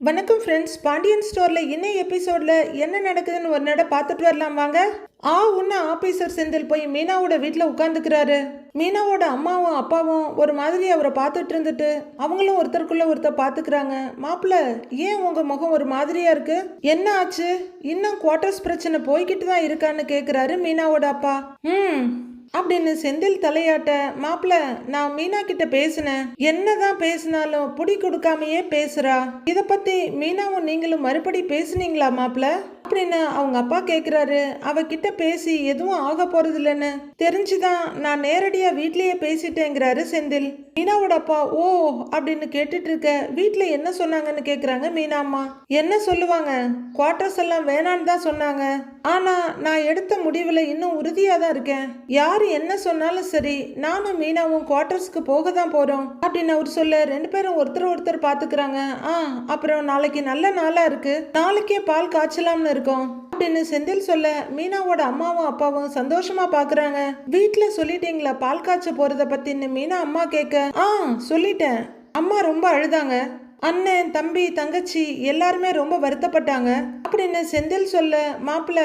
வணக்கம் ஃப்ரெண்ட்ஸ் பாண்டியன் ஸ்டோரில் இன்னும் எபிசோடில் என்ன நடக்குதுன்னு ஒரு நட பார்த்துட்டு வரலாம் வாங்க. ஆ உன்ன ஆபீசர் செந்தில் போய் மீனாவோட வீட்டில் உட்காந்துக்கிறாரு மீனாவோட அம்மாவும் அப்பாவும் ஒரு மாதிரி அவரை பார்த்துட்டு இருந்துட்டு அவங்களும் ஒருத்தருக்குள்ள ஒருத்தர் பார்த்துக்கிறாங்க. மாப்பிள்ள ஏன் உங்கள் முகம் ஒரு மாதிரியா இருக்கு? என்ன ஆச்சு? இன்னும் குவார்ட்டர்ஸ் பிரச்சனை போய்கிட்டு தான் இருக்கான்னு கேட்குறாரு மீனாவோட அப்பா. ம். அப்படின்னு செந்தில் தலையாட்ட மாப்பிள்ள நான் மீனா கிட்ட பேசினேன். என்னதான் பேசினாலும் புடி கொடுக்காமையே பேசுறா. இத பத்தி மீனாவும் நீங்களும் மறுபடி பேசுனீங்களா மாப்பிள்ள அப்படின்னு அவங்க அப்பா கேட்குறாரு அவகிட்ட பேசி எதுவும் ஆக போறது இல்லைன்னு தெரிஞ்சுதான் நான் நேரடியாக வீட்லயே பேசிட்டேங்கிறாரு செந்தில். மீனாவோட அப்பா ஓ அப்படின்னு கேட்டுட்டு இருக்க வீட்டில் என்ன சொன்னாங்கன்னு கேட்குறாங்க மீனா அம்மா. என்ன சொல்லுவாங்க? குவார்டர்ஸ் எல்லாம் வேணான்னு தான் சொன்னாங்க. ஆனா நான் எடுத்த முடிவில் இன்னும் உறுதியாக தான் இருக்கேன். யார் என்ன சொன்னாலும் சரி நானும் மீனாவும் குவார்ட்டர்ஸ்க்கு போக தான் போகிறோம் அப்படின்னு அவர் சொல்ல ரெண்டு பேரும் ஒருத்தர் ஒருத்தர் பார்த்துக்கிறாங்க. ஆ அப்புறம் நாளைக்கு நல்ல நாளாக இருக்கு. நாளைக்கே பால் காய்ச்சலாம்னு இருக்கோம். அப்படின்னு செந்தில் சொல்ல மீனாவோட அம்மாவும் அப்பாவும் சந்தோஷமா பாக்குறாங்க. வீட்ல சொல்லிட்டீங்களா பால் காய்ச்ச போறத பத்தின்னு மீனா அம்மா கேட்க ஆ சொல்லிட்டேன். அம்மா ரொம்ப அழுதாங்க. அண்ணன் தம்பி தங்கச்சி எல்லாருமே ரொம்ப வருத்தப்பட்டாங்க. அப்படின்னு செந்தில் சொல்ல மாப்பிள்ள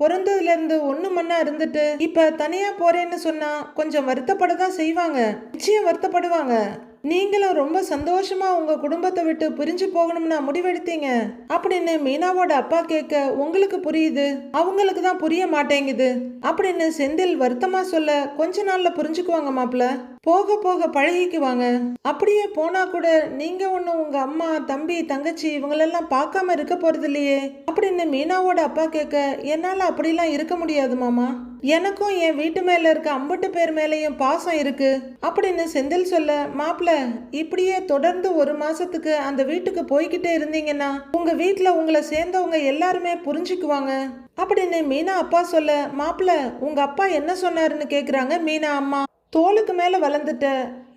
பிறந்ததுலேருந்து இருந்து ஒண்ணு மண்ணா இருந்துட்டு இப்ப தனியா போறேன்னு சொன்னா கொஞ்சம் வருத்தப்பட தான் செய்வாங்க. நிச்சயம் வருத்தப்படுவாங்க. நீங்களும் ரொம்ப சந்தோஷமா உங்க குடும்பத்தை விட்டு பிரிஞ்சு போகணும்னா முடிவெடுத்தீங்க. அப்படின்னு மீனாவோட அப்பா கேட்க உங்களுக்கு புரியுது? அவங்களுக்கு தான் புரிய மாட்டேங்குது. அப்படின்னு செந்தில் வருத்தமா சொல்ல கொஞ்ச நாள்ல புரிஞ்சுக்குவாங்க மாப்பிள்ள. போக போக பழகிக்குவாங்க. அப்படியே போனா கூட நீங்க ஒன்றும் உங்க அம்மா தம்பி தங்கச்சி இவங்களெல்லாம் பார்க்காம இருக்க போறது இல்லையே? அப்படின்னு மீனாவோட அப்பா கேட்க என்னால அப்படிலாம் இருக்க முடியாது மாமா. எனக்கும் என் வீட்டு மேல இருக்க அம்பட்டு பேர் மேலேயும் பாசம் இருக்கு. அப்படின்னு செந்தில் சொல்ல மாப்பிள்ள இப்படியே தொடர்ந்து ஒரு மாசத்துக்கு அந்த வீட்டுக்கு போய்கிட்டே இருந்தீங்கன்னா உங்க வீட்டில் உங்களை சேர்ந்தவங்க எல்லாருமே புரிஞ்சுக்குவாங்க. அப்படின்னு மீனா அப்பா சொல்ல மாப்பிள்ள உங்க அப்பா என்ன சொன்னாருன்னு கேக்குறாங்க மீனா அம்மா. தோளுக்கு மேலே வளர்ந்துட்ட.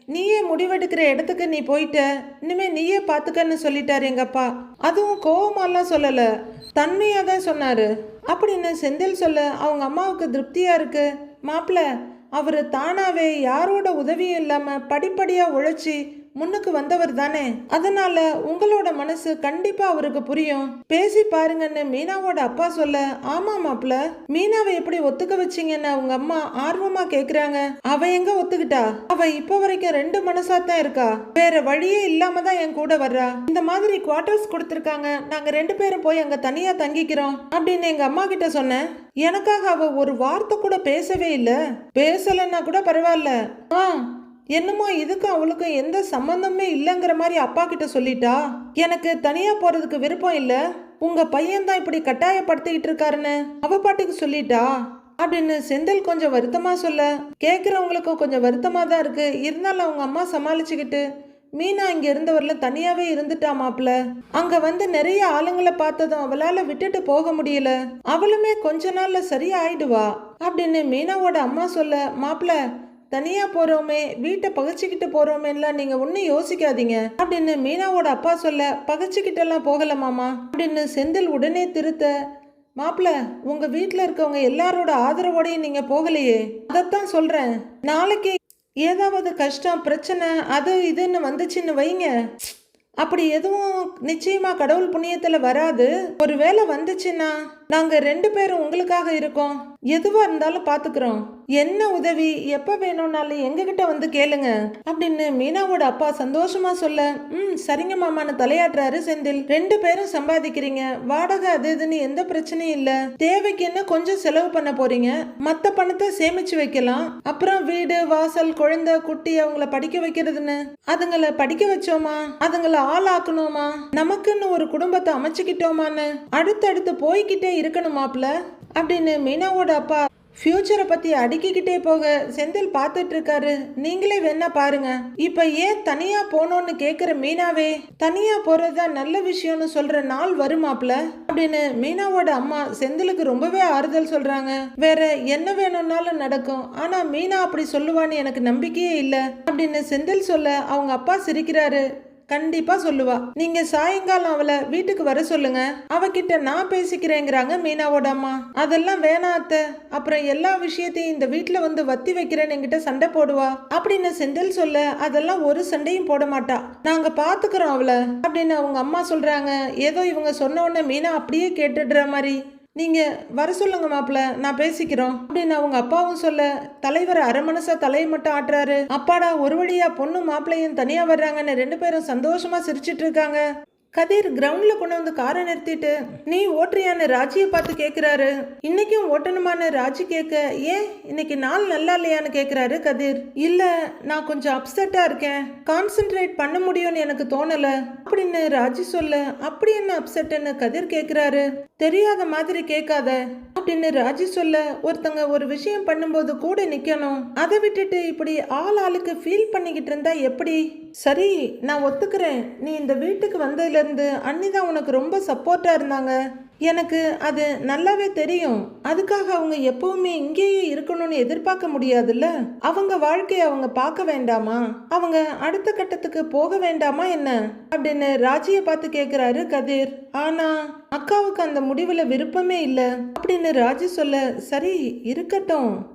நீயே முடிவெடுக்கிற இடத்துக்கு நீ போயிட்ட. இனிமே நீயே பார்த்துக்கன்னு சொல்லிட்டாரு எங்கப்பா அதுவும் கோவமாலாம் சொல்லலை. தன்மையாக தான் சொன்னாரு. அப்படின்னு செந்தில் சொல்ல அவங்க அம்மாவுக்கு திருப்தியாக இருக்கு? மாப்பிள்ள அவர் தானாவே யாரோட உதவியும் இல்லாமல் படிப்படியாக உழைச்சி முன்னுக்கு வந்தவர் தானே? அதனால உங்களோட மனசு கண்டிப்பா அவருக்கு புரியும். பேசி பாருங்கன்னு மீனாவோட அப்பா சொல்ல ஆமா மாப்ள மீனாவை எப்படி ஒத்துக்க வச்சீங்கன்னு அவங்க அம்மா ஆர்வமா கேக்குறாங்க. அவ எங்க ஒத்துக்கிட்டா? அவ இப்ப வரைக்கும் ரெண்டு மனசா தான் இருக்கா? வேற வழியே இல்லாம தான் என் கூட வர்றா. இந்த மாதிரி குவார்டர்ஸ் கொடுத்துருக்காங்க. நாங்க ரெண்டு பேரும் போய் அங்க தனியா தங்கிக்கிறோம் அப்படின்னு எங்க அம்மா கிட்ட சொன்னேன். எனக்காக அவ ஒரு வார்த்தை கூட பேசவே இல்ல. பேசலைன்னா கூட பரவாயில்ல. ஆ என்னமோ இதுக்கும் அவளுக்கும் எந்த சம்பந்தமே இல்லைங்கிற மாதிரி அப்பா கிட்ட சொல்லிட்டா? எனக்கு தனியா போறதுக்கு விருப்பம் இல்ல. உங்க பையன் தான் இப்படி கட்டாயப்படுத்திக்கிட்டு இருக்காருன்னு அவ பாட்டுக்கு சொல்லிட்டா? அப்படின்னு செந்தில் கொஞ்சம் வருத்தமா சொல்ல கேட்குறவங்களுக்கும் கொஞ்சம் வருத்தமா தான் இருக்கு. இருந்தாலும் அவங்க அம்மா சமாளிச்சுக்கிட்டு மீனா இங்க இருந்தவர்ல தனியாவே இருந்துட்டா மாப்பிள அங்க வந்து நிறைய ஆளுங்களை பார்த்ததும் அவளால விட்டுட்டு போக முடியல. அவளுமே கொஞ்ச நாள்ல சரியாயிடுவா அப்படின்னு மீனாவோட அம்மா சொல்ல மாப்பிள்ள தனியாக போகிறோமே வீட்டை பகைச்சிக்கிட்டு போகிறோமேலாம் நீங்கள் ஒன்றும் யோசிக்காதீங்க. அப்படின்னு மீனாவோட அப்பா சொல்ல பகைச்சிக்கிட்டு எல்லாம் மாமா அப்படின்னு செந்தில் உடனே திருத்த மாப்பிள உங்கள் வீட்டில் இருக்கவங்க எல்லாரோட ஆதரவோடையும் நீங்கள் போகலையே. அதைத்தான் சொல்கிறேன் நாளைக்கு ஏதாவது கஷ்டம் பிரச்சனை அது இதுன்னு வந்துச்சுன்னு வைங்க. அப்படி எதுவும் நிச்சயமாக கடவுள் புண்ணியத்தில் வராது. ஒரு வேளை வந்துச்சுன்னா நாங்க ரெண்டு பேரும் உங்களுக்காக இருக்கோம். எதுவா இருந்தாலும் பாத்துக்கிறோம். என்ன உதவி எப்ப வேணும்னாலும் எங்ககிட்ட வந்து கேளுங்க. அப்படின்னு மீனாவோட அப்பா சந்தோஷமா சொல்ல ம் சரிங்க மாமான்னு தலையாட்டுறாரு செந்தில். ரெண்டு பேரும் சம்பாதிக்கிறீங்க. வாடகை அது இதுன்னு எந்த பிரச்சனையும் இல்ல. தேவைக்கு என்ன கொஞ்சம் செலவு பண்ண போறீங்க. மத்த பணத்தை சேமிச்சு வைக்கலாம். அப்புறம் வீடு வாசல் குழந்தை குட்டி அவங்கள படிக்க வைக்கிறதுன்னு. அதுங்களை படிக்க வச்சோமா? அதுங்களை ஆளாக்கணுமா? நமக்குன்னு ஒரு குடும்பத்தை அமைச்சுக்கிட்டோமான்னு. அடுத்தடுத்து போய்கிட்டே இருக்கணும் மாப்ள அப்படின்னு மீனாவோட அப்பா ஃபியூச்சரை பற்றி அடுக்கிக்கிட்டே போக செந்தில் பார்த்துட்டு இருக்காரு. நீங்களே வேணா பாருங்க. இப்போ ஏன் தனியாக போனோன்னு கேட்குற மீனாவே தனியாக போகிறது தான் நல்ல விஷயம்னு சொல்கிற நாள் வருமாப்ல அப்படின்னு மீனாவோட அம்மா செந்திலுக்கு ரொம்பவே ஆறுதல் சொல்கிறாங்க வேற என்ன வேணும்னாலும் நடக்கும். ஆனால் மீனா அப்படி சொல்லுவான்னு எனக்கு நம்பிக்கையே இல்லை. அப்படின்னு செந்தில் சொல்ல அவங்க அப்பா சிரிக்கிறாரு. கண்டிப்பா சொல்லுவா. நீங்க சாயங்காலம் அவளை வீட்டுக்கு வர சொல்லுங்க. அவகிட்ட நான் பேசிக்கிறேங்கிறாங்க மீனாவோட அம்மா. அதெல்லாம் வேணாம் அத்தை. அப்புறம் எல்லா விஷயத்தையும் இந்த வீட்டுல வந்து வத்தி வைக்கிறேன்னு என்கிட்ட சண்டை போடுவா. அப்படின்னு செந்தில் சொல்ல அதெல்லாம் ஒரு சண்டையும் போட மாட்டா. நாங்க பாத்துக்கிறோம் அவளை அப்படின்னு அவங்க அம்மா சொல்றாங்க. ஏதோ இவங்க சொன்ன உடனே மீனா அப்படியே கேட்டுடுற மாதிரி. நீங்கள் வர சொல்லுங்க மாப்பிள்ள நான் பேசிக்கிறோம். அப்படின்னு அவங்க அப்பாவும் சொல்ல தலைவர் அரை மனசா தலையை மட்டும் ஆட்டுறாரு. அப்பாடா ஒரு வழியா பொண்ணு மாப்பிள்ளையும் தனியா வர்றாங்கன்னு ரெண்டு பேரும் சந்தோஷமா சிரிச்சிட்டு இருக்காங்க. கதிர் கிரவுண்ட்ல கொண்டு வந்து காரை நிறுத்திட்டு நீ ஓட்டுறியான்னு ராஜியை பார்த்து கேக்குறாரு. இன்னைக்கும் ஓட்டணுமான்னு ராஜி கேட்க ஏன் இன்னைக்கு நாள் நல்லா இல்லையான்னு கேக்குறாரு கதிர். இல்ல நான் கொஞ்சம் அப்செட்டா இருக்கேன். கான்சென்ட்ரேட் பண்ண முடியும்னு எனக்கு தோணல. அப்படின்னு ராஜி சொல்ல அப்படி என்ன அப்செட்னு கதிர் கேக்குறாரு. தெரியாத மாதிரி கேட்காத அப்படின்னு ராஜி சொல்ல ஒருத்தங்க ஒரு விஷயம் பண்ணும்போது கூட நிக்கணும். அதை விட்டுட்டு இப்படி ஆள் ஆளுக்கு ஃபீல் பண்ணிக்கிட்டு இருந்தா எப்படி? சரி நான் ஒத்துக்கிறேன். நீ இந்த வீட்டுக்கு வந்ததுலேருந்து அண்ணி தான் உனக்கு ரொம்ப சப்போர்ட்டாக இருந்தாங்க. எனக்கு அது நல்லாவே தெரியும். அதுக்காக அவங்க எப்பவுமே இங்கேயே இருக்கணும்னு எதிர்பார்க்க முடியாதுல்ல? அவங்க வாழ்க்கையை அவங்க பார்க்க வேண்டாமா? அவங்க அடுத்த கட்டத்துக்கு போக வேண்டாமா என்ன? அப்படின்னு ராஜியை பார்த்து கேட்குறாரு கதிர். ஆனா அக்காவுக்கு அந்த முடிவில் விருப்பமே இல்லை அப்படின்னு ராஜி சொல்ல சரி இருக்கட்டும்.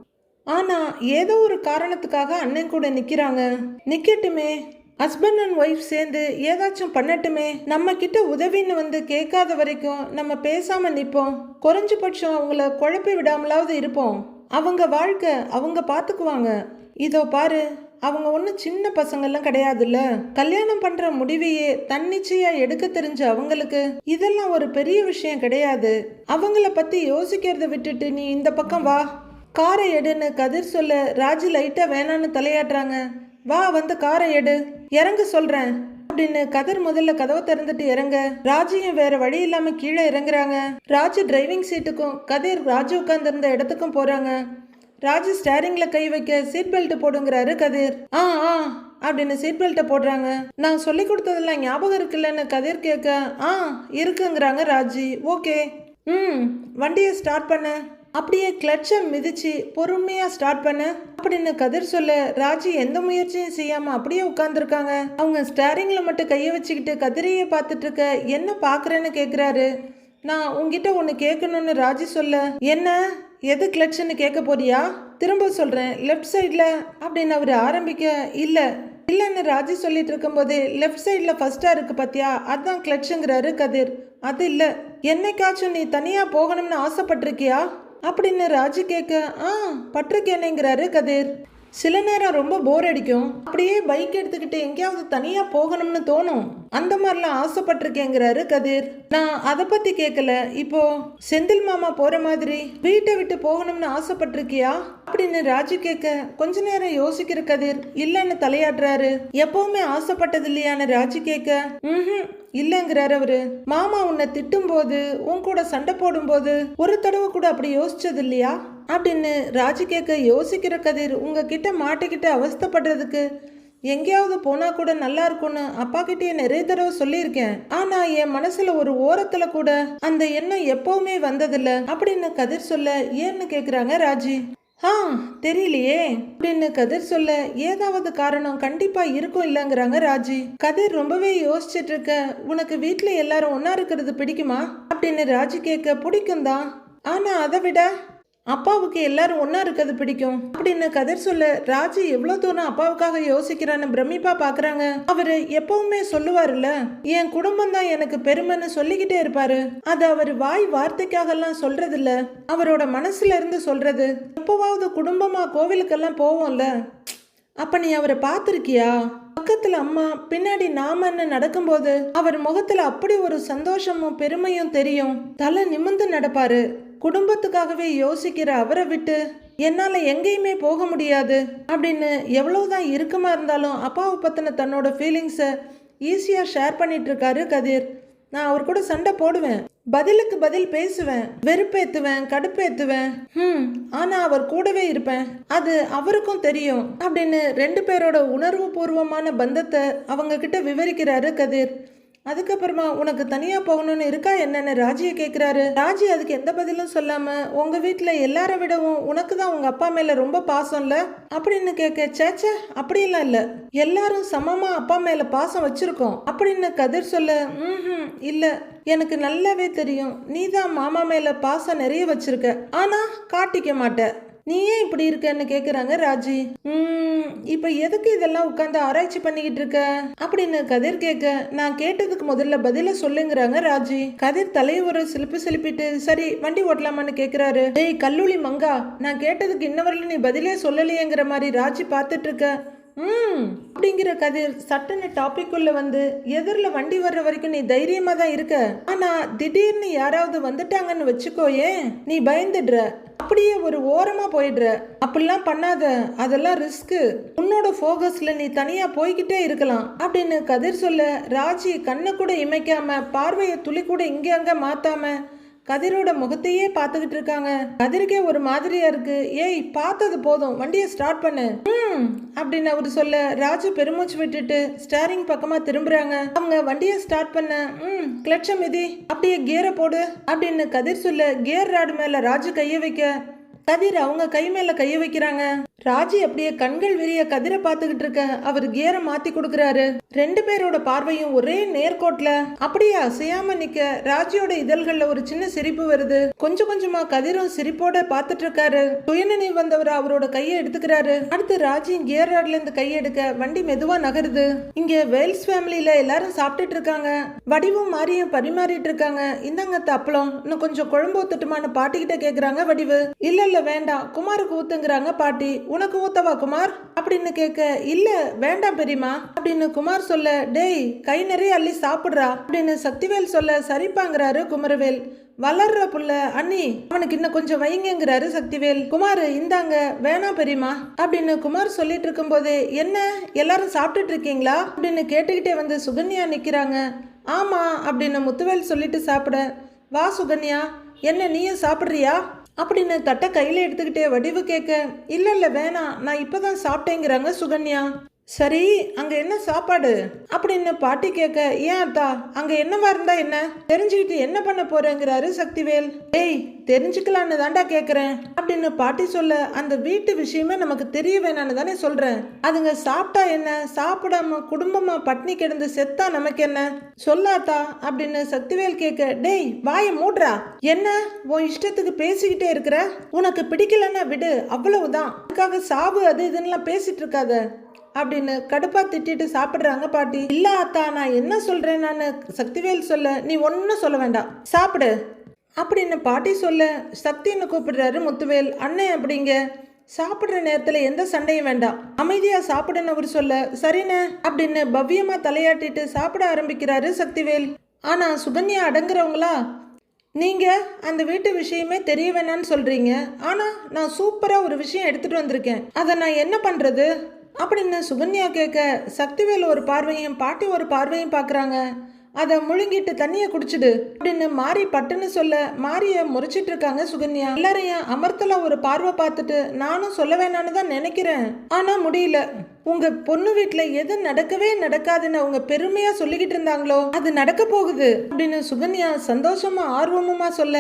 ஆனா ஏதோ ஒரு காரணத்துக்காக அண்ணன் கூட நிக்கிறாங்க. நிக்கட்டுமே. ஹஸ்பண்ட் அண்ட் ஒய்ஃப் சேர்ந்து ஏதாச்சும் பண்ணட்டுமே? நம்ம கிட்ட உதவின்னு வந்து கேட்காத வரைக்கும் நம்ம பேசாம நிற்போம். குறைஞ்சபட்சம் அவங்கள குழப்பி விடாமலாவது இருப்போம். அவங்க வாழ்க்கை அவங்க பார்த்துக்குவாங்க. இதோ பாரு அவங்க ஒன்றும் சின்ன பசங்கள்லாம் கிடையாதுல்ல? கல்யாணம் பண்ணுற முடிவையே தன்னிச்சையாக எடுக்க தெரிஞ்ச அவங்களுக்கு இதெல்லாம் ஒரு பெரிய விஷயம் கிடையாது. அவங்கள பற்றி யோசிக்கிறத விட்டுட்டு நீ இந்த பக்கம் வா. காரை எடுன்னு கதிர் சொல்ல ராஜு லைட்டாக வேணான்னு தலையாட்டுறாங்க. வா வந்து காரை எடு. இறங்க சொல்றேன். அப்படின்னு கதிர் முதல்ல கதவை திறந்துட்டு இறங்க. ராஜியும் வேற வழி இல்லாம கீழே இறங்குறாங்க. ராஜு டிரைவிங் சீட்டுக்கும் கதிர் ராஜு உட்கார்ந்திருந்த இடத்துக்கும் போறாங்க. ராஜு ஸ்டேரிங்ல கை வைக்க சீட் பெல்ட் போடுங்கிறாரு கதிர். ஆ ஆ அப்படின்னு சீட் பெல்ட்டை போடுறாங்க. நான் சொல்லி கொடுத்ததெல்லாம் ஞாபகம் இருக்குல்லன்னு கதிர் கேட்க ஆ இருக்குங்கிறாங்க ராஜி. ஓகே. ம் வண்டியை ஸ்டார்ட் பண்ண. அப்படியே கிளட்சை மிதிச்சு பொறுமையா ஸ்டார்ட் பண்ண. அப்படின்னு கதிர் சொல்ல ராஜி எந்த முயற்சியும் செய்யாம அப்படியே உட்கார்ந்துருக்காங்க. அவங்க ஸ்டேரிங்ல மட்டும் கையை வச்சுக்கிட்டு கதிரையே பார்த்துட்டு இருக்க என்ன பாக்குறேன்னு கேக்குறாரு. நான் உங்ககிட்ட ஒன்று கேட்கணும்னு ராஜி சொல்ல என்ன? எது கிளட்ச்னு கேட்க போறியா? திரும்ப சொல்றேன் லெஃப்ட் சைடில் அப்படின்னு அவர் ஆரம்பிக்க இல்லை. இல்லைன்னு ராஜி சொல்லிட்டு இருக்கும்போது லெஃப்ட் சைடில் ஃபர்ஸ்டா இருக்கு பார்த்தியா அதுதான் கிளட்சுங்கிறாரு கதிர். அது இல்லை. என்னைக்காச்சும் நீ தனியாக போகணும்னு ஆசைப்பட்டிருக்கியா? அப்படின்னு ராஜு கேட்க ஆ பட்டிருக்கேனேங்கிறாரு கதிர். சில நேரம் ரொம்ப போர் அடிக்கும். அப்படியே பைக் எடுத்துக்கிட்டு எங்கேயாவது தனியா போகணும்னு தோணும். அந்த மாதிரிலாம் ஆசைப்பட்டிருக்கேங்கிறாரு கதிர். நான் அதை பத்தி கேட்கல இப்போ செந்தில் மாமா போற மாதிரி வீட்டை விட்டு போகணும்னு ஆசைப்பட்டிருக்கியா? அப்படின்னு ராஜு கேட்க கொஞ்ச நேரம் யோசிக்கிற கதிர் இல்லைன்னு தலையாடுறாரு எப்பவுமே ஆசைப்பட்டது இல்லையான்னு ராஜு கேட்க ம் இல்லைங்கிறாரு அவரு. மாமா உன்னை திட்டும் போது உன் கூட சண்டை போடும்போது ஒரு தடவை கூட அப்படி யோசிச்சது இல்லையா? அப்படின்னு ராஜி கேட்க யோசிக்கிற கதிர் உங்ககிட்ட மாட்டிக்கிட்டு அவஸ்தைப்படுறதுக்கு எங்கேயாவது போனால் கூட நல்லா இருக்கும்னு அப்பா கிட்டேயே நிறைய தடவை சொல்லியிருக்கேன். ஆனால் என் மனசில் ஒரு ஓரத்தில் கூட அந்த எண்ணம் எப்போவுமே வந்ததில்ல அப்படின்னு கதிர் சொல்ல ஏன்னு கேட்குறாங்க ராஜி. ஆ தெரியலையே அப்படின்னு கதிர் சொல்ல ஏதாவது காரணம் கண்டிப்பா இருக்கும் இல்லைங்கிறாங்க ராஜி. கதிர் ரொம்பவே யோசிச்சுட்டு இருக்க உனக்கு வீட்டில் எல்லாரும் ஒன்றா இருக்கிறது பிடிக்குமா? அப்படின்னு ராஜி கேட்க பிடிக்கும் தான் ஆனா அதை விட அப்பாவுக்கு எல்லாரும் ஒன்றா இருக்கிறது பிடிக்கும். அப்படின்னு கதிர் சொல்ல ராஜி எவ்வளோ தூரம் அப்பாவுக்காக யோசிக்கிறான்னு பிரமிப்பா பார்க்குறாங்க அவர் எப்பவுமே சொல்லுவாருல்ல என் குடும்பம் தான் எனக்கு பெருமைன்னு சொல்லிக்கிட்டே இருப்பாரு. அது அவர் வாய் வார்த்தைக்காகலாம் சொல்றதில்ல. அவரோட மனசுல இருந்து சொல்றது எப்போவாவது குடும்பமா கோவிலுக்கெல்லாம் போவோம்ல. அப்ப நீ அவரை பார்த்துருக்கியா? பக்கத்துல அம்மா பின்னாடி நாமன்னு நடக்கும்போது அவர் முகத்துல அப்படி ஒரு சந்தோஷமும் பெருமையும் தெரியும். தலை நிமிந்து நடப்பாரு. குடும்பத்துக்காகவே யோசிக்கிற அவரை விட்டு என்னால் எங்கேயுமே போக முடியாது அப்படின்னு எவ்வளோதான் இறுக்கமா இருந்தாலும் அப்பாவை பற்றின தன்னோட ஃபீலிங்ஸை ஈஸியாக ஷேர் பண்ணிகிட்ருக்காரு கதிர். நான் அவர் கூட சண்டை போடுவேன். பதிலுக்கு பதில் பேசுவேன். வெறுப்பேத்துவேன் கடுப்பேத்துவேன். ம் ஆனால் அவர் கூடவே இருப்பேன். அது அவருக்கும் தெரியும் அப்படின்னு ரெண்டு பேரோட உணர்வு பூர்வமான பந்தத்தை அவங்க கிட்ட விவரிக்கிறாரு கதிர். அதுக்கப்புறமா உனக்கு தனியா போகணும்னு இருக்கா? என்னன்னு ராஜியை கேக்குறாரு. ராஜி அதுக்கு எந்த பதிலும் சொல்லாம உங்க வீட்டுல எல்லாரை விடவும் உனக்கு தான் உங்க அப்பா மேல ரொம்ப பாசம்ல? அப்படின்னு கேட்க சேச்சே அப்படிலாம் இல்ல. எல்லாரும் சமமா அப்பா மேல பாசம் வச்சிருக்கோம். அப்படின்னு கதிர் சொல்ல ம் இல்ல. எனக்கு நல்லாவே தெரியும். நீ தான் மாமா மேல பாசம் நிறைய வச்சிருக்க. ஆனா காட்டிக்க மாட்டேன் நீ ஏன் இப்படி இருக்கன்னு கேக்குறாங்க ராஜி. உம் இப்ப எதுக்கு இதெல்லாம் உட்காந்து ஆராய்ச்சி பண்ணிக்கிட்டு இருக்க? அப்படின்னு கதிர் கேட்க நான் கேட்டதுக்கு முதல்ல பதில சொல்லுங்கிறாங்க ராஜி. கதிர் தலையை ஒரு சிலுப்பு சிலுப்பிட்டு சரி வண்டி ஓட்டலாமான்னு கேக்குறாரு. டேய் கல்லூலி மங்கா நான் கேட்டதுக்கு இன்ன வரல நீ பதிலே சொல்லலையேங்கிற மாதிரி ராஜி பார்த்துட்டு இருக்க. ம். அப்படிங்கிற கதிர் சட்டன டாபிக்குள்ள வந்து எதிரில் வண்டி வர்ற வரைக்கும் நீ தைரியமா தான் இருக்க. ஆனா திடீர்னு யாராவது வந்துட்டாங்கன்னு வச்சுக்கோயே நீ பயந்துடுற. அப்படியே ஒரு ஓரமா போயிடுற. அப்படிலாம் பண்ணாத. அதெல்லாம் ரிஸ்க்கு உன்னோட ஃபோகஸ்ல நீ தனியா போய்கிட்டே இருக்கலாம். அப்படின்னு கதிர் சொல்ல ராஜி கண்ணை கூட இமைக்காம பார்வையை துளி கூட இங்க அங்க மாத்தாம கதிரோட முகத்தையே பார்த்துக்கிட்டு இருக்காங்க. கதிருக்கே ஒரு மாதிரியா இருக்கு. ஏய் பார்த்தது போதும். வண்டியை ஸ்டார்ட் பண்ணு. ம் அப்படின்னு அவர் சொல்ல ராஜு பெருமூச்சு விட்டுட்டு ஸ்டேரிங் பக்கமா திரும்புறாங்க. அவங்க வண்டியை ஸ்டார்ட் பண்ண. ம் கிளட்சம் மிதி. அப்படியே கியரை போடு அப்படின்னு கதிர் சொல்ல கியர் ராடு மேல ராஜு கைய வைக்க. கதிர் அவங்க கை மேல கைய வைக்கிறாங்க. ராஜி அப்படியே கண்கள் விரிய கதிரை பார்த்துக்கிட்டு இருக்க. அவர் கியரை மாத்தி கொடுக்கறாரு. ரெண்டு பேரோட பார்வையும் ஒரே நேர்கோட்ல. அப்படியே அசையாம நிக்க ராஜியோட இதழ்கள்ல ஒரு சின்ன சிரிப்பு வருது. கொஞ்சம் கொஞ்சமா கதிரும் சிரிப்போட பார்த்துட்டு இருக்காரு. சுயநினைவு வந்தவர் அவரோட கையை எடுத்துக்கிறாரு. அடுத்து ராஜி கியர் ராட்ல இருந்து கையெடுக்க வண்டி மெதுவா நகருது. இங்க வேல்ஸ் ஃபேமிலியில எல்லாரும் சாப்பிட்டுட்டு இருக்காங்க. வடிவும் மாரியும் பரிமாறிட்டு இருக்காங்க. இந்தாங்க தப்பளம். இன்னும் கொஞ்சம் குழம்பு ஊத்துட்டுமான்னு பாட்டிக்கிட்ட கேக்குறாங்க வடிவு. இல்ல இல்ல வேண்டாம். குமாருக்கு ஊத்துங்கிறாங்க பாட்டி. உனக்கு ஊத்தவா குமார்? அப்படின்னு கேட்க இல்ல வேண்டாம் பெரியமா அப்படின்னு குமார் சொல்ல டேய் கை நிறைய அள்ளி சாப்பிடுறா. அப்படின்னு சக்திவேல் சொல்ல சரிப்பாங்கிறாரு குமரவேல். வளர்ற புள்ள அண்ணி அவனுக்கு இன்னும் கொஞ்சம் வைங்கிறாரு சக்திவேல். குமார் இந்தாங்க வேணாம் பெரியமா அப்படின்னு குமார் சொல்லிட்டு இருக்கும்போதே என்ன எல்லாரும் சாப்பிட்டுட்டு இருக்கீங்களா? அப்படின்னு கேட்டுக்கிட்டே வந்து சுகன்யா நிக்கிறாங்க. ஆமா அப்படின்னு முத்துவேல் சொல்லிட்டு சாப்பிட வா சுகன்யா என்ன நீயும் சாப்பிட்றியா? அப்படின்னு தட்டை கையில் எடுத்துக்கிட்டே வடிவு கேட்க இல்லை இல்லை வேணாம். நான் இப்போ தான் சாப்பிட்டேங்கிறாங்க சுகன்யா. சரி அங்க என்ன சாப்பாடு? அப்படின்னு பாட்டி கேட்க ஏன் அத்தா அங்க என்னவா இருந்தா என்ன? தெரிஞ்சுக்கிட்டு என்ன பண்ண போறேங்கிறாரு சக்திவேல். ஏய் தெரிஞ்சுக்கலான்னு தாண்டா கேக்குறேன் அப்படின்னு பாட்டி சொல்ல அந்த வீட்டு விஷயமே நமக்கு தெரிய வேணான்னு தானே சொல்றேன். அதுங்க சாப்பிட்டா என்ன? சாப்பிடாம குடும்பமா பட்னி கிடந்து செத்தா நமக்கு என்ன? சொல்லாத்தா அப்படின்னு சக்திவேல் கேட்க டேய் வாயை மூடுறா. என்ன? உன் இஷ்டத்துக்கு பேசிக்கிட்டே இருக்கிற? உனக்கு பிடிக்கலன்னா விடு அவ்வளவுதான். அதுக்காக சாவு அது இதுன்னுலாம் பேசிட்டு இருக்காத. அப்படின்னு கடுப்பாக திட்டிட்டு சாப்பிடுறாங்க பாட்டி. இல்லை அத்தா நான் என்ன சொல்கிறேன் நான் சக்திவேல் சொல்ல நீ ஒன்றும் சொல்ல வேண்டாம். சாப்பிடு. அப்படின்னு பாட்டி சொல்ல சக்தின்னு கூப்பிடுறாரு முத்துவேல். அண்ணன் அப்படிங்க. சாப்பிட்ற நேரத்தில் எந்த சண்டையும் வேண்டாம். அமைதியாக சாப்பிடுன்னு அவர் சொல்ல சரிண்ணே அப்படின்னு பவ்யமாக தலையாட்டிட்டு சாப்பிட ஆரம்பிக்கிறாரு சக்திவேல். ஆனால் சுகன்யா அடங்குறவங்களா? நீங்கள் அந்த வீட்டு விஷயமே தெரிய வேணாம்னு சொல்கிறீங்க ஆனால் நான் சூப்பராக ஒரு விஷயம் எடுத்துகிட்டு வந்திருக்கேன். அதை நான் என்ன பண்ணுறது அப்படின்னு சுகன்யா கேட்க சக்திவேல் ஒரு பார்வையும் பாட்டி ஒரு பார்வையும் பார்க்குறாங்க. அதை முழுங்கிட்டு தண்ணியை குடிச்சிடு அப்படின்னு மாறி பட்டுன்னு சொல்ல மாரிய முறைச்சிட்டு இருக்காங்க சுகன்யா. எல்லாரையும் அமர்த்தல ஒரு பார்வை பார்த்துட்டு நானும் சொல்ல வேணான்னு தான் நினைக்கிறேன். ஆனா முடியல. உங்க பொண்ணு வீட்டுல எது நடக்கவே நடக்காதுன்னு அவங்க பெருமையா சொல்லிக்கிட்டு இருந்தாங்களோ அது நடக்க போகுது அப்படின்னு சுகன்யா சந்தோஷமா ஆர்வமுமா சொல்ல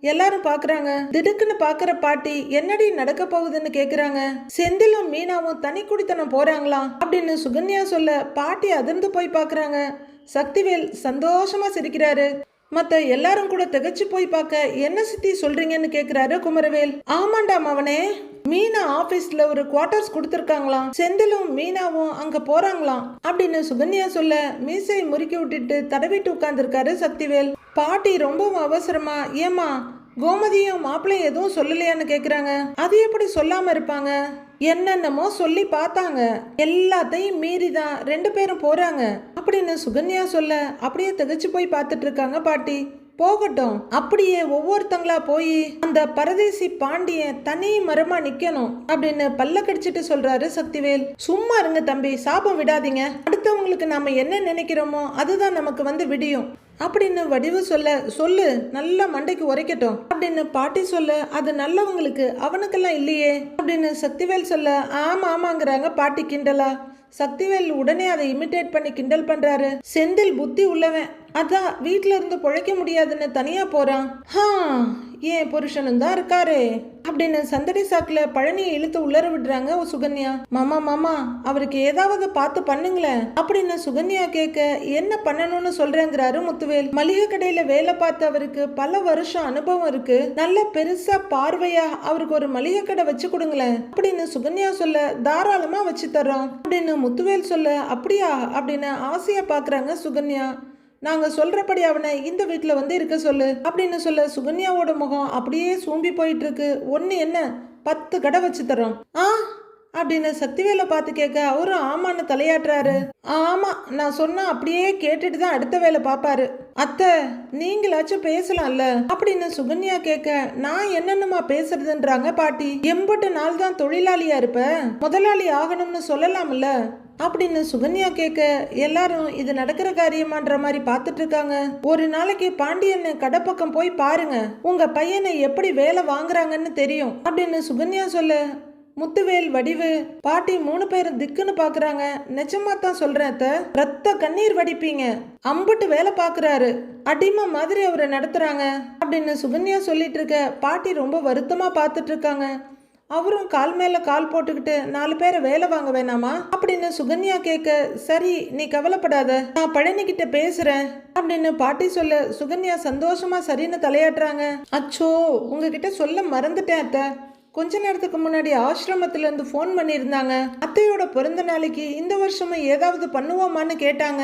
எல்லாரும் பாக்குறாங்க. திடுக்குன்னு பாக்குற பாட்டி என்னடி நடக்க போகுதுன்னு கேக்குறாங்க. செந்திலும் மீனாவும் தனி குடித்தனம் போறாங்களா அப்படின்னு சுகன்யா சொல்ல பாட்டி அதிர்ந்து போய் பாக்குறாங்க. சக்திவேல் சந்தோஷமா சிரிக்கிறாரு. மத்த எல்லாரும் கூட திகைச்சு போய் பார்க்க என்ன சித்தி சொல்றீங்கன்னு கேக்குறாரு குமரவேல். ஆமாண்டா மவனே. மீனா ஆபீஸ்ல ஒரு குவார்டர்ஸ் கொடுத்துருக்காங்களாம். செந்திலும் மீனாவும் அங்க போறாங்களாம் அப்படின்னு சுகன்யா சொல்ல மீசை முறுக்கி விட்டுட்டு தடவிட்டு உட்கார்ந்துருக்காரு சக்திவேல். பாட்டி ரொம்பவும் அவசரமா ஏமா கோமதியும் மாப்பிள்ளையும் எதுவும் சொல்லலையான்னு கேட்குறாங்க அது எப்படி சொல்லாம இருப்பாங்க? என்னென்னமோ சொல்லி பார்த்தாங்க. எல்லாத்தையும் மீறி தான் ரெண்டு பேரும் போறாங்க. அப்படின்னு சுகன்யா சொல்ல அப்படியே திகச்சு போய் பார்த்துட்டு இருக்காங்க பாட்டி. போகட்டும். அப்படியே ஒவ்வொருத்தங்களா போய் அந்த பரதேசி பாண்டியன் தனி மரமா நிக்கணும் அப்படின்னு பல்ல கடிச்சிட்டு சொல்றாரு சக்திவேல். சும்மா இருங்க தம்பி சாபம் விடாதீங்க. அடுத்தவங்களுக்கு நாம என்ன நினைக்கிறோமோ அதுதான் நமக்கு வந்து விடியும். அப்படின்னு வடிவு சொல்ல சொல்லு நல்லா மண்டைக்கு உரைக்கட்டும். அப்படின்னு பாட்டி சொல்ல அது நல்லவங்களுக்கு அவனுக்கெல்லாம் இல்லையே. அப்படின்னு சக்திவேல் சொல்ல ஆமா ஆமாங்கிறாங்க பாட்டி கிண்டலா. சக்திவேல் உடனே அதை இமிட்டேட் பண்ணி கிண்டல் பண்றாரு. செந்தில் புத்தி உள்ளவன். அதான் வீட்டில் இருந்து பிழைக்க முடியாதுன்னு தனியா போறான். ஹா ஏன் புருஷனும் தான் இருக்காரு? அப்படின்னு சந்தடி சாக்குல பழனியை இழுத்து உள்ளர விடுறாங்க சுகன்யா. மாமா மாமா அவருக்கு ஏதாவது பார்த்து பண்ணுங்களேன். அப்படின்னு சுகன்யா கேட்க என்ன பண்ணணும்னு சொல்றேங்கிறாரு முத்துவேல். மளிகை கடையில வேலை பார்த்து அவருக்கு பல வருஷம் அனுபவம் இருக்கு. நல்ல பெருசா பார்வையா அவருக்கு ஒரு மளிகை கடை வச்சு கொடுங்களேன். அப்படின்னு சுகன்யா சொல்ல தாராளமா வச்சு தர்றோம். அப்படின்னு முத்துவேல் சொல்ல அப்படியா? அப்படின்னு ஆசையா பாக்குறாங்க சுகன்யா. நாங்கள் சொல்கிறபடி அவனை இந்த வீட்டில் வந்து இருக்க சொல்லு அப்படின்னு சொல்ல சுகன்யாவோட முகம் அப்படியே சூம்பி போயிட்டு இருக்கு என்ன? பத்து கடை வச்சு தரோம் ஆ? அப்படின்னு சக்திவேலை பார்த்து கேட்க அவரும் ஆமான்னு தலையாட்டுறாரு. ஆமா நான் சொன்னா அப்படியே கேட்டுட்டு தான் அடுத்த வேலை பார்ப்பாரு. அத்தை நீங்களாச்சும் பேசலாம்ல? அப்படின்னு சுகன்யா கேட்க நான் என்னென்னமா பேசுறதுன்றாங்க பாட்டி. எம்பட்டு நாள் தான் தொழிலாளியா இருப்ப? முதலாளி ஆகணும்னு சொல்லலாம்ல? அப்படின்னு சுகன்யா கேட்க எல்லாரும் இது நடக்கிற காரியமான்ற மாதிரி பார்த்துட்டு இருக்காங்க ஒரு நாளைக்கு பாண்டியன் கடைப்பக்கம் போய் பாருங்க உங்க பையனை எப்படி வேலை வாங்குறாங்கன்னு தெரியும் அப்படின்னு சுகன்யா சொல்ல முத்துவேல் வடிவு பாட்டி மூணு பேரும் திக்குன்னு பாக்குறாங்க நிஜமா தான் சொல்றேன் அத்தை. ரத்த கண்ணீர் வடிப்பீங்க அம்புட்டு வேலை பாக்குறாரு அடிமை மாதிரி அவரை நடத்துறாங்க அப்படின்னு சுகன்யா சொல்லிட்டு இருக்க பாட்டி ரொம்ப வருத்தமா பார்த்துட்டு இருக்காங்க அவரும் கால் மேல கால் போட்டுக்கிட்டு நாலு பேரை வேலை வாங்க வேணாமா? அப்படின்னு சுகன்யா கேட்க சரி நீ கவலைப்படாத நான் பழனிக்கிட்ட பேசுறேன் அப்படின்னு பாட்டி சொல்ல சுகன்யா சந்தோஷமா சரின்னு தலையாட்டுறாங்க. அச்சோ உங்ககிட்ட சொல்ல மறந்துட்டேன் அத்தை. கொஞ்ச நேரத்துக்கு முன்னாடி ஆசிரமத்துல இருந்து ஃபோன் பண்ணியிருந்தாங்க. அத்தையோட பிறந்த நாளைக்கு இந்த வருஷமும் ஏதாவது பண்ணுவோமான்னு கேட்டாங்க.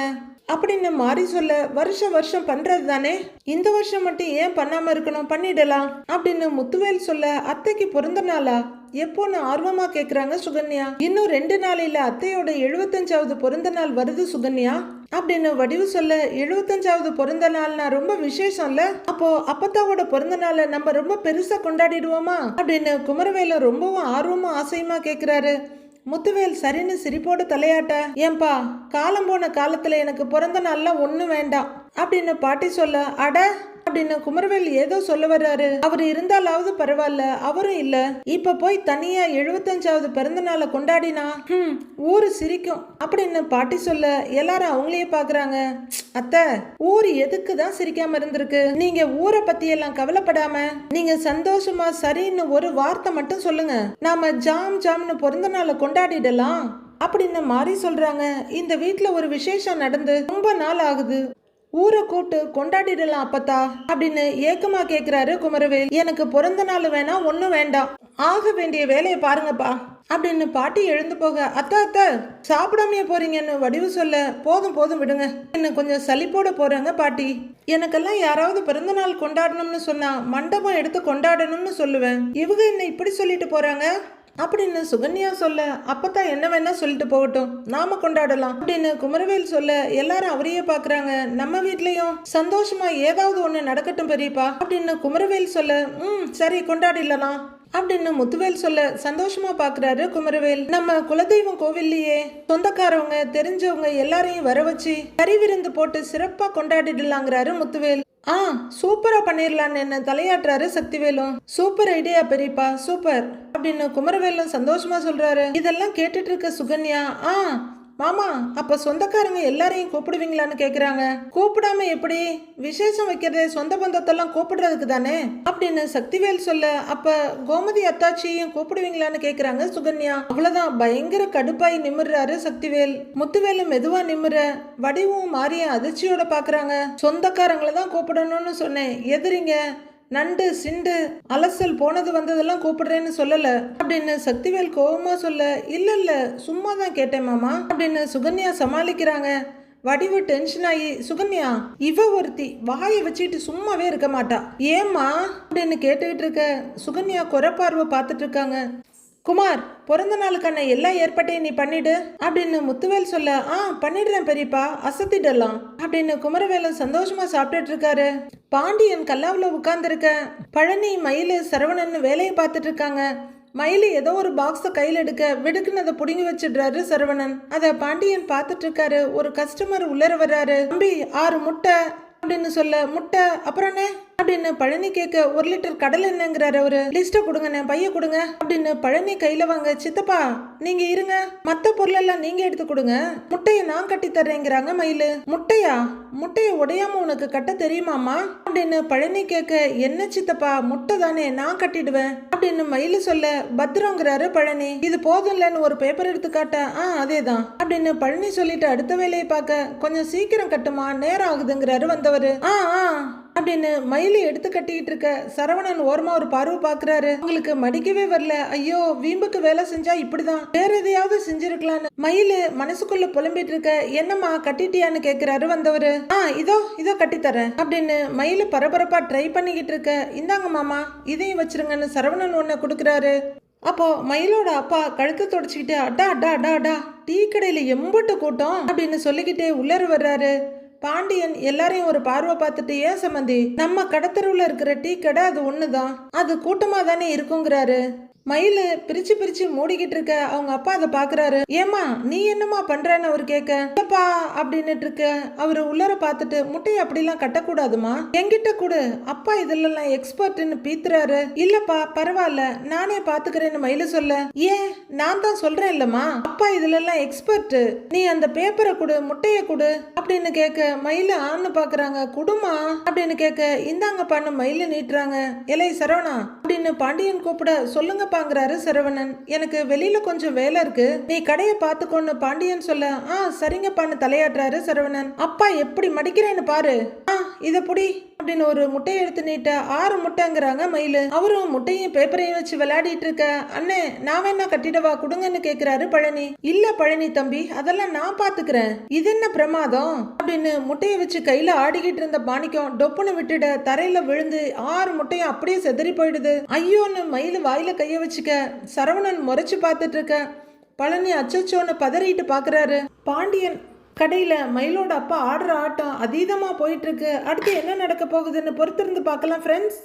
அப்படின்னு மாறி சொல்ல வருஷ வருஷம் பண்றது தானே? இந்த வருஷம் மட்டும் ஏன் பண்ணாம இருக்கணும்? பண்ணிடலாம் அப்படின்னு முத்துவேல் சொல்ல அத்தைக்கு பிறந்த நாளா? எப்போன்னு ஆர்வமா கேக்குறாங்க சுகன்யா. இன்னும் ரெண்டு நாளையில அத்தையோட எழுபத்தஞ்சாவது பிறந்த நாள் வருது சுகன்யா அப்படின்னு வடிவு சொல்ல எழுபத்தஞ்சாவது பிறந்த நாள்னா ரொம்ப விசேஷம்ல? அப்போ அப்பத்தாவோட பிறந்த நாளை நம்ம ரொம்ப பெருசா கொண்டாடிடுவோமா? அப்படின்னு குமரவேல ரொம்பவும் ஆர்வமும் ஆசையுமா கேக்குறாரு. முத்துவேல் சரின்னு சிரிப்போடு தலையாட்ட ஏன்பா காலம் போன காலத்துல எனக்கு பிறந்த நாள்லாம் ஒன்றும் வேண்டாம் அப்படின்னு பாட்டி சொல்ல அட அப்படின்னு குமரவேல் ஏதோ சொல்ல வர்றாரு. அவர் இருந்தாலாவது பரவாயில்ல அவரும் இல்ல. இப்ப போய் தனியா எழுபத்தஞ்சாவது பிறந்த நாளை கொண்டாடினா? ஹம், ஊரு சிரிக்கும். அப்படின்னு பாட்டி சொல்ல எல்லாரும் அவங்களையே பாக்குறாங்க. அத்தை ஊர் எதுக்கு தான் சிரிக்காம இருந்திருக்கு? நீங்க ஊரை பத்தி எல்லாம் கவலைப்படாம நீங்க சந்தோஷமா சரின்னு ஒரு வார்த்தை மட்டும் சொல்லுங்க. நாம ஜாம் ஜாம்னு பிறந்த நாளை கொண்டாடிடலாம் அப்படின்னு மாறி சொல்றாங்க. இந்த வீட்ல ஒரு விசேஷம் நடந்து ரொம்ப நாள் ஆகுது. ஊரை கூட்டு கொண்டாடிடலாம் அப்பத்தா அப்படின்னு ஏக்கமா கேக்குறாரு குமரவேல். எனக்கு பிறந்த நாள் வேணா ஒன்றும் வேண்டாம். ஆக வேண்டிய வேலையை பாருங்கப்பா அப்படின்னு பாட்டி எழுந்து போக அத்தா அத்தா சாப்பிடாமையே போறீங்கன்னு வடிவு சொல்ல போதும் போதும் விடுங்க. என்ன கொஞ்சம் சலிப்போட போறாங்க பாட்டி. எனக்கெல்லாம் யாராவது பிறந்த நாள் கொண்டாடணும்னு சொன்னா மண்டபம் எடுத்து கொண்டாடணும்னு சொல்லுவேன். இவங்க என்ன இப்படி சொல்லிட்டு போறாங்க? அப்படின்னு சுகன்யா சொல்ல அப்பத்தான் என்ன வேணா சொல்லிட்டு போகட்டும். நாம கொண்டாடலாம். அப்படின்னு குமரவேல் சொல்ல எல்லாரும் அவரையே பாக்குறாங்க. நம்ம வீட்லயும் சந்தோஷமா ஏதாவது ஒண்ணு நடக்கட்டும் பெரியப்பா. அப்படின்னு குமரவேல் சொல்ல ம் சரி கொண்டாடிடலாம். அப்படின்னு முத்துவேல் சொல்ல சந்தோஷமா பாக்குறாரு குமரவேல். நம்ம குலதெய்வம் கோவில்லையே சொந்தக்காரவங்க தெரிஞ்சவங்க எல்லாரையும் வர வச்சு கறி விருந்து போட்டு சிறப்பா கொண்டாடிடலாங்கிறாரு முத்துவேல். ஆ சூப்பராக பண்ணிடலான்னு என்ன தலையாட்டுறாரு சக்திவேலும் சூப்பர் ஐடியா பெரியப்பா சூப்பர். அப்படின்னு குமரவேலும் சந்தோஷமா சொல்றாரு. இதெல்லாம் கேட்டுட்டு இருக்க சுகன்யா ஆ. மாமா அப்ப சொந்தக்காரங்க எல்லாரையும் கூப்பிடுவீங்களான்னு கேக்குறாங்க. கூப்பிடாம எப்படி? விசேஷம் வைக்கிறது சொந்த பந்தத்தெல்லாம் கூப்பிடுறதுக்கு தானே? அப்படின்னு சக்திவேல் சொல்ல அப்ப கோமதி அத்தாச்சியும் கூப்பிடுவீங்களான்னு கேக்குறாங்க சுகன்யா. அவ்வளவுதான் பயங்கர கடுப்பாய் நிமிர்றாரு சக்திவேல். முத்துவேலு மெதுவா நிமிர வடிவும் மாறிய அதிர்ச்சியோட பாக்குறாங்க. சொந்தக்காரங்களை தான் கூப்பிடணும்னு சொன்னேன். எதிரிங்க நண்டு சிண்டு அலசல் போனது வந்ததெல்லாம் கூப்பிடுறேன்னு சொல்லல. அப்படின்னு சக்திவேல் கோபமா சொல்ல இல்ல இல்ல சும்மா தான் கேட்டேன் மாமா அப்படின்னு சுகன்யா சமாளிக்கிறாங்க. வடிவு டென்ஷன் ஆகி சுகன்யா இவ ஒருத்தி வாயை வச்சுட்டு சும்மாவே இருக்க மாட்டா. ஏம்மா? அப்படின்னு கேட்டுக்கிட்டு இருக்க சுகன்யா குறைப்பார்வை பார்த்துட்டு இருக்காங்க. குமார் பிறந்த நாளுக்கான எல்லா ஏற்பாட்டையும் நீ பண்ணிடு. அப்படின்னு முத்துவேல் சொல்ல ஆ பண்ணிடுறேன் பெரியப்பா அசத்திடலாம் அப்படின்னு குமரவேலும் சந்தோஷமா சாப்பிட்டுட்டு இருக்காரு. பாண்டியன் கல்லாவில் உட்கார்ந்துருக்க பழனி மயில் சரவணன் வேலையை பார்த்துட்டு இருக்காங்க. மயில் ஏதோ ஒரு பாக்ஸை கையில் எடுக்க விடுக்குனதை புடுங்கி வச்சிடுறாரு சரவணன். அதை பாண்டியன் பார்த்துட்டு இருக்காரு. ஒரு கஸ்டமர் உள்ளர வர்றாரு. தம்பி ஆறு முட்டை அப்படின்னு சொல்ல முட்டை அப்புறம்னே அப்படின்னு பழனி கேட்க ஒரு லிட்டர் கடல் என்னங்கிறாரு அவரு. லிஸ்ட கொடுங்கண்ணே பைய கொடுங்க அப்படின்னு பழனி கையில வாங்க சித்தப்பா நீங்க இருங்க. மத்த பொருள் எல்லாம் நீங்க எடுத்து கொடுங்க. முட்டையை நான் கட்டி தர்றேங்கிறாங்க மயிலு. முட்டையா? முட்டையை உடையாம உனக்கு கட்ட தெரியுமாமா அப்படின்னு பழனி கேட்க என்ன சித்தப்பா முட்டை தானே நான் கட்டிடுவேன் அப்படின்னு மயிலு சொல்ல பத்திரங்கிறாரு பழனி. இது போதும்லன்னு ஒரு பேப்பர் எடுத்து காட்ட ஆ அதேதான் அப்படின்னு பழனி சொல்லிட்டு அடுத்த வேலையை பார்க்க கொஞ்சம் சீக்கிரம் கட்டுமா நேரம் ஆகுதுங்கிறாரு வந்தவர். ஆ ஆ. அப்படின்னு மயிலை எடுத்து கட்டிக்கிட்டு இருக்க சரவணன் ஓரமா ஒரு பார்வை பாக்குறாரு. உங்களுக்கு மடிக்கவே வரல. ஐயோ வீம்புக்கு வேலை செஞ்சா இப்படிதான். வேற எதையாவது செஞ்சிருக்கலான்னு மயிலு மனசுக்குள்ள புலம்பிட்டு இருக்க என்னம்மா கட்டிட்டியான்னு கேக்குறாரு வந்தவரு. ஆ இதோ இதோ கட்டி தரேன் அப்படின்னு மயிலு பரபரப்பா ட்ரை பண்ணிக்கிட்டு இருக்க இந்தாங்க மாமா இதையும் வச்சிருங்கன்னு சரவணன் ஒன்ன கொடுக்குறாரு. அப்போ மயிலோட அப்பா கழுத்தை தொடச்சிக்கிட்டு அடா அடா அடா அடா டீ கடையில எம்பட்டு கூட்டம் அப்படின்னு சொல்லிக்கிட்டே உள்ளர வர்றாரு. பாண்டியன் எல்லாரையும் ஒரு பார்வை பார்த்துட்டு ஏன் சம்மந்தி நம்ம கடத்தருவுல இருக்கிற டீ கடை அது ஒண்ணுதான். அது கூட்டமா தானே இருக்குங்கிறாரு. மயிலு பிரிச்சு பிரிச்சு மூடிக்கிட்டு இருக்க. அவங்க அப்பா அதை பாக்குறாரு. ஏமா நீ என்னமா பண்றன்னு அவர் கேட்க. இல்லப்பா அப்படின்னுட்டு இருக்க. அவரு உள்ளர பார்த்துட்டு முட்டையை அப்படிலாம் கட்டக்கூடாதுமா? என்கிட்ட கொடு. அப்பா இதெல்லாம் எக்ஸ்பர்ட்னு பீத்துறாரு. இல்லப்பா பரவாயில்ல. நானே பாத்துக்கிறேன்னு மயில சொல்ல. ஏன்? நான் தான் சொல்றேன் இல்லம்மா. அப்பா இதுலலாம் எக்ஸ்பர்ட் நீ அந்த பேப்பரை கொடு முட்டையை கொடு அப்படின்னு கேட்க மயில ஆன்னு பாக்குறாங்க. குடுமா அப்படின்னு கேட்க இந்தாங்கப்பான்னு மயில நீட்டுறாங்க. இலை சரவணா அப்படின்னு பாண்டியன் கூப்பிட இருப்பாங்கிறாரு சரவணன். எனக்கு வெளியில கொஞ்சம் வேலை இருக்கு. நீ கடையை பார்த்துக்கோன்னு பாண்டியன் சொல்ல ஆ சரிங்கப்பான்னு தலையாட்டுறாரு சரவணன். அப்பா எப்படி மடிக்கிறேன்னு பாரு. ஆ இத புடி. அப்படின்னு ஒரு முட்டையை எடுத்து நீட்ட ஆறு முட்டைங்கிறாங்க மயிலு. அவரும் முட்டையும் பேப்பரையும் வச்சு விளையாடிட்டு இருக்க அண்ணே நான் வேணா கட்டிடவா? கொடுங்கன்னு கேக்குறாரு பழனி. இல்ல பழனி தம்பி அதெல்லாம் நான் பாத்துக்கிறேன். இது என்ன பிரமாதம்? அப்படின்னு முட்டையை வச்சு கையில ஆடிக்கிட்டு இருந்த பாணிக்கம் டொப்புன்னு விட்டுட தரையில விழுந்து ஆறு முட்டையும் அப்படியே செதறி போயிடுது. ஐயோன்னு மயில் வாயில கைய வச்சுக்க சரவணன் முறைச்சு பார்த்துட்டு இருக்க. பழனி அச்சச்சோன்னு பதறிட்டு பாக்குறாரு. பாண்டியன் கடையில் மயிலோட அப்பா ஆடுற ஆட்டம் அதீதமாக போயிட்டுருக்கு அடுத்து என்ன நடக்க போகுதுன்னு பொறுத்திருந்து பார்க்கலாம் ஃப்ரெண்ட்ஸ்